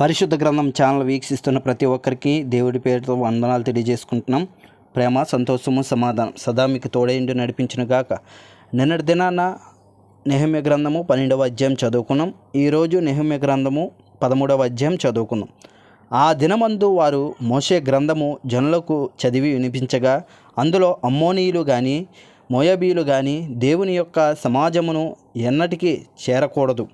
పరిశుద్ధ గ్రంథం ఛానల్ వీక్షిస్తున్న ప్రతి ఒక్కరికి దేవుడి పేరుతో వందనాలు తెలియజేసుకుంటున్నాం. ప్రేమ సంతోషము సమాధానం సదా మీకు తోడేండి నడిపించిన గాక. నిన్నటి దినాన నెహమ్య గ్రంథము పన్నెండవ అధ్యాయం చదువుకున్నాం. ఈరోజు నెహమ్య గ్రంథము పదమూడవ అధ్యాయం చదువుకున్నాం. ఆ దినమందు వారు మోషే గ్రంథము జనులకు చదివి వినిపించగా అందులో అమ్మోనీయులు కానీ మోయబీలు కానీ దేవుని యొక్క సమాజమును ఎన్నటికీ చేరకూడదు.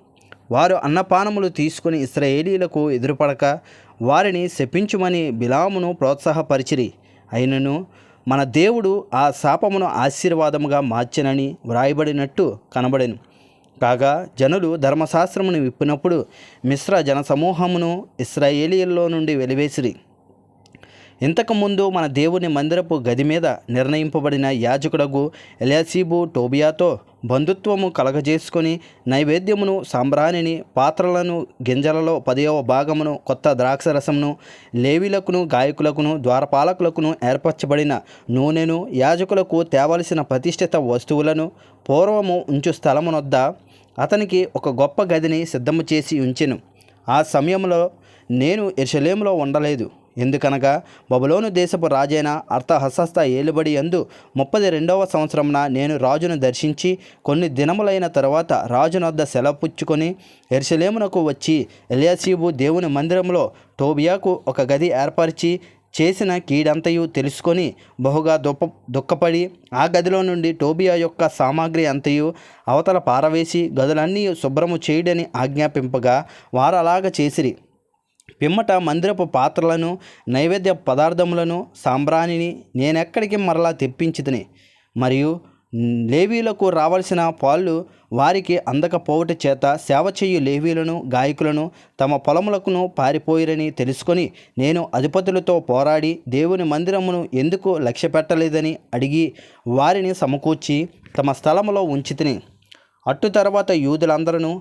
వారు అన్నపానములు తీసుకుని ఇస్రాయేలీలకు ఎదురుపడక వారిని శపించుమని బిలామును ప్రోత్సాహపరిచిరి. అయినను మన దేవుడు ఆ శాపమును ఆశీర్వాదముగా మార్చెనని వ్రాయబడినట్టు కనబడెను. కాగా జనులు ధర్మశాస్త్రమును విప్పినప్పుడు మిశ్ర జనసమూహమును ఇస్రాయేలీల్లో నుండి వెలివేసిరి. ఇంతకుముందు మన దేవుని మందిరపు గది మీద నిర్ణయింపబడిన యాజకుడగు ఎలాసీబు టోబియాతో బంధుత్వము కలగజేసుకొని నైవేద్యమును సాంబ్రాణిని పాత్రలను గింజలలో పదవ భాగమును కొత్త ద్రాక్షరసమును లేవీలకును గాయకులకును ద్వారపాలకులకును ఏర్పరచబడిన నూనెను యాజకులకు తేవలసిన ప్రతిష్ఠిత వస్తువులను పూర్వము ఉంచు స్థలమునొద్ద అతనికి ఒక గొప్ప గదిని సిద్ధము చేసి ఉంచెను. ఆ సమయంలో నేను ఎర్షలేములో ఉండలేదు. ఎందుకనగా బబులోను దేశపు రాజైన అర్థహస్త ఏలుబడి అందు ముప్పది రెండవ సంవత్సరమున నేను రాజును దర్శించి కొన్ని దినములైన తర్వాత రాజునొద్ద సెలపుచ్చుకొని ఎర్సలేమునకు వచ్చి ఎలియాసీబు దేవుని మందిరంలో టోబియాకు ఒక గది ఏర్పరిచి చేసిన కీడంతయు తెలుసుకొని బహుగా దుప్ప దుఃఖపడి ఆ గదిలో నుండి టోబియా యొక్క సామాగ్రి అంతయు అవతల పారవేసి గదులన్నీ శుభ్రము చేయడని ఆజ్ఞాపింపగా వారు అలాగ చేసిరి. పిమ్మట మందిరపు పాత్రలను నైవేద్య పదార్థములను సాంబ్రాణిని నేనెక్కడికి మరలా తెప్పించితిని? మరియు లేవీలకు రావలసిన పాళ్ళు వారికి అందకపోవట చేత సేవ చేయు లేవీలను గాయకులను తమ పొలములకును పారిపోయిరని తెలుసుకొని నేను అధిపతులతో పోరాడి దేవుని మందిరమును ఎందుకు లక్ష్య పెట్టలేదని అడిగి వారిని సమకూర్చి తమ స్థలములో ఉంచితిని. అట్టు తర్వాత యూదులందరూ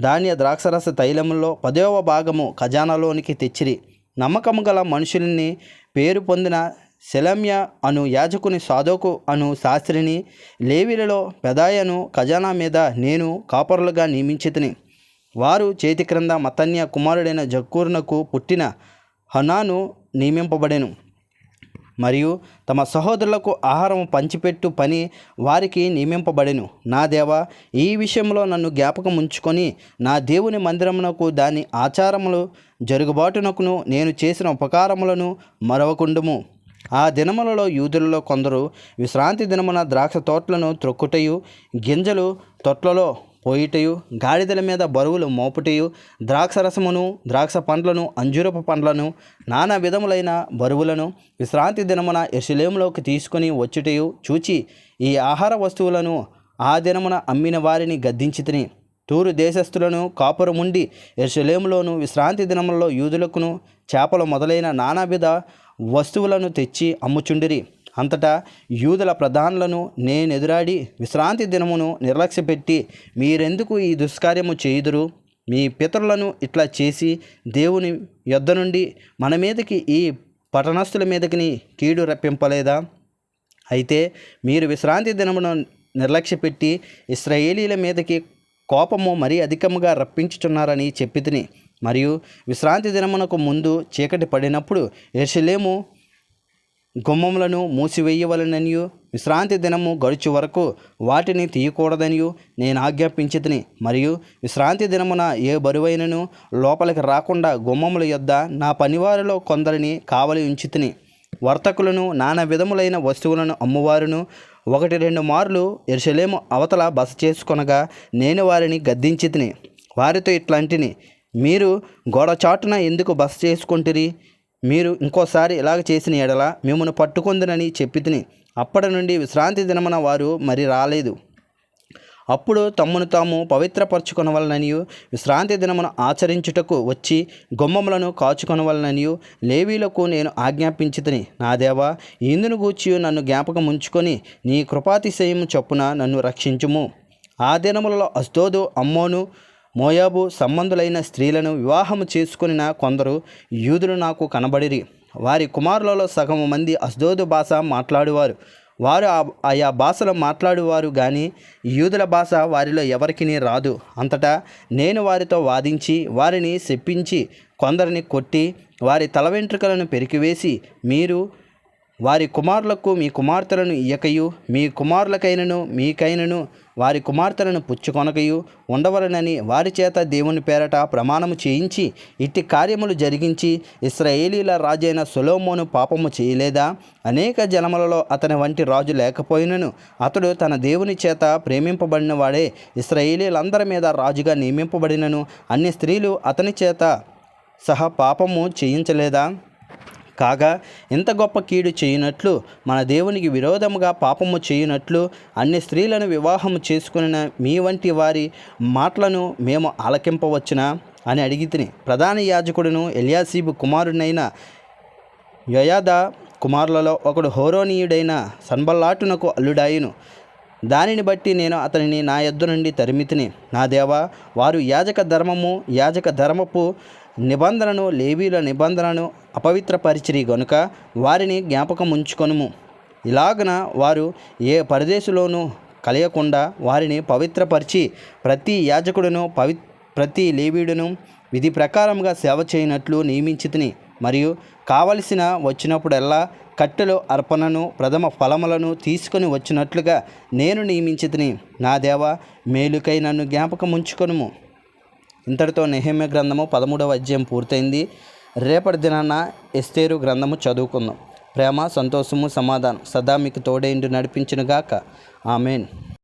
ధాన్య ద్రాక్షరస తైలములో పదవ భాగము ఖజానాలోనికి తెచ్చిరి. నమ్మకము గల మనుషుల్ని పేరు పొందిన శలమ్య అను యాజకుని సాధోకు అను శాస్త్రిని లేవిలలో పెదాయను ఖజానా మీద నేను కాపరులుగా నియమించితిని. వారు చేతి క్రింద మతన్య కుమారుడైన జక్కూర్నకు పుట్టిన హనాను నియమింపబడెను. మరియు తమ సహోదరులకు ఆహారం పంచిపెట్టు పని వారికి నియమింపబడెను. నా దేవా ఈ విషయంలో నన్ను జ్ఞాపకం ఉంచుకొని నా దేవుని మందిరమునకు దాని ఆచారములు జరుగుబాటునకును నేను చేసిన ఉపకారములను మరవకుండుము. ఆ దినములలో యూదులలో కొందరు విశ్రాంతి దినమున ద్రాక్ష తోటలను త్రొక్కుటయు గింజలు తొట్లలో పోయిటయు గాడిదల మీద బరువులు మోపుటయు ద్రాక్షరసమును ద్రాక్ష పండ్లను అంజురపు పండ్లను నానా విధములైన బరువులను విశ్రాంతి దినమున ఎషలేములోకి తీసుకొని వచ్చుటయు చూచి ఈ ఆహార వస్తువులను ఆ దినమున అమ్మిన వారిని గద్దించితిని. తూరు దేశస్థులను కాపురముండి ఎర్షలేములోను విశ్రాంతి దినములలో యూదులకును చేపలు మొదలైన నానావిధ వస్తువులను తెచ్చి అమ్ముచుండిరి. అంతటా యూదుల ప్రధానులను నేనెదురాడి విశ్రాంతి దినమును నిర్లక్ష్యపెట్టి మీరెందుకు ఈ దుష్కార్యము చేయుదురు? మీ పితరులను ఇట్లా చేసి దేవుని యొద్ద నుండి మన మీదకి ఈ పట్టణస్థుల మీదకి కీడు రప్పింపలేదా? అయితే మీరు విశ్రాంతి దినమును నిర్లక్ష్యపెట్టి ఇస్రాయేలీల మీదకి కోపము మరీ అధికముగా రప్పించుచున్నారని చెప్పితిని. మరియు విశ్రాంతి దినమునకు ముందు చీకటి పడినప్పుడు ఎర్షలేము గుమ్మములను మూసివేయవలననియు. విశ్రాంతి దినము గడుచు వరకు వాటిని తీయకూడదనియు. నేను ఆజ్ఞాపించితిని. మరియు విశ్రాంతి దినమున ఏ బరువైనను లోపలికి రాకుండా గుమ్మముల యొద్ద నా పనివారిలో కొందరిని కావలి ఉంచితిని. వర్తకులను నానా విధములైన వస్తువులను అమ్మువారును. ఒకటి రెండు మార్లు ఎరుసలేము అవతల బస చేసుకొనగా నేను వారిని గద్దించితిని. వారితో ఇట్లాంటిని. మీరు గోడ చాటున ఎందుకు బస చేసుకుంటురి? మీరు ఇంకోసారి ఇలాగ చేసిన ఎడల మిమ్మల్ని పట్టుకుందనని చెప్పి తిని అప్పటి నుండి విశ్రాంతి దినమున వారు మరి రాలేదు. అప్పుడు తమ్మును తాము పవిత్రపరచుకొనవలననియు విశ్రాంతి దినమును ఆచరించుటకు వచ్చి గుమ్మములను కాచుకొనవలననియు లేవీలకు నేను ఆజ్ఞాపించితిని నా దేవా ఇందును గూర్చి నన్ను జ్ఞాపకం ఉంచుకొని నీ కృపాతిశయం చొప్పున నన్ను రక్షించుము. ఆ దినములలో అస్తోదు అమ్మోను మోయాబు సంబంధులైన స్త్రీలను వివాహము చేసుకుని కొందరు యూదులు నాకు కనబడిరి. వారి కుమారులలో సగము మంది అస్దోదు భాష మాట్లాడేవారు. వారు ఆ ఆయా భాషలో మాట్లాడేవారు కానీ యూదుల భాష వారిలో ఎవరికిని రాదు. అంతటా నేను వారితో వాదించి వారిని చెప్పించి కొందరిని కొట్టి వారి తల వెంట్రుకలను పెరికివేసి మీరు వారి కుమారులకు మీ కుమార్తెలను ఇయ్యకయు. మీ కుమారులకైనను మీకైనను వారి కుమార్తెలను పుచ్చుకొనకయు ఉండవలనని వారి చేత దేవుని పేరట ప్రమాణము చేయించి ఇట్టి కార్యములు జరిగించి ఇస్రాయేలీల రాజైన సొలోమోను పాపము చేయలేదా? అనేక జనములలో అతని వంటి రాజు లేకపోయినను అతడు తన దేవుని చేత ప్రేమింపబడిన వాడే ఇస్రాయేలీలందరి మీద రాజుగా నియమింపబడినను. అన్ని స్త్రీలు అతని చేత సహా పాపము చేయించలేదా? కాగా ఇంత గొప్ప కీడు చేయునట్లు మన దేవునికి విరోధముగా పాపము చేయునట్లు అన్ని స్త్రీలను వివాహము చేసుకున్న మీ వంటి వారి మాటలను మేము ఆలకింపవచ్చునా? అని అడిగి ప్రధాన యాజకుడును ఎలియాసీబు కుమారుడైన యయాద కుమారులలో ఒకడు హోరోనీయుడైన సన్బల్లాటునకు అల్లుడాయును. దానిని బట్టి నేను అతనిని నా యొద్ద నుండి తరిమితిని నా దేవా వారు యాజక ధర్మము యాజక ధర్మపు నిబంధనను లేవీల నిబంధనను అపవిత్రపరిచిరి గనుక వారిని జ్ఞాపకం ఉంచుకొనుము ఇలాగన వారు ఏ పరదేశంలోనూ కలయకుండా వారిని పవిత్రపరిచి ప్రతి యాజకుడును పవి ప్రతి లేవీడును విధి ప్రకారంగా సేవ చేయనట్లు నియమించితిని. మరియు కావలసిన వచ్చినప్పుడల్లా కట్టెలు అర్పణను ప్రథమ ఫలములను తీసుకొని వచ్చినట్లుగా నేను నియమించితిని. నా దేవ మేలుకై నన్ను జ్ఞాపకం ఉంచుకొనుము ఇంతటితో నెహమ్య గ్రంథము పదమూడవ అధ్యాయం పూర్తయింది. రేపటి దినాన ఎస్తేరు గ్రంథము చదువుకుందాం. ప్రేమ సంతోషము సమాధానం. సదా మీకు తోడేండు నడిపించినగాక. ఆమెన్.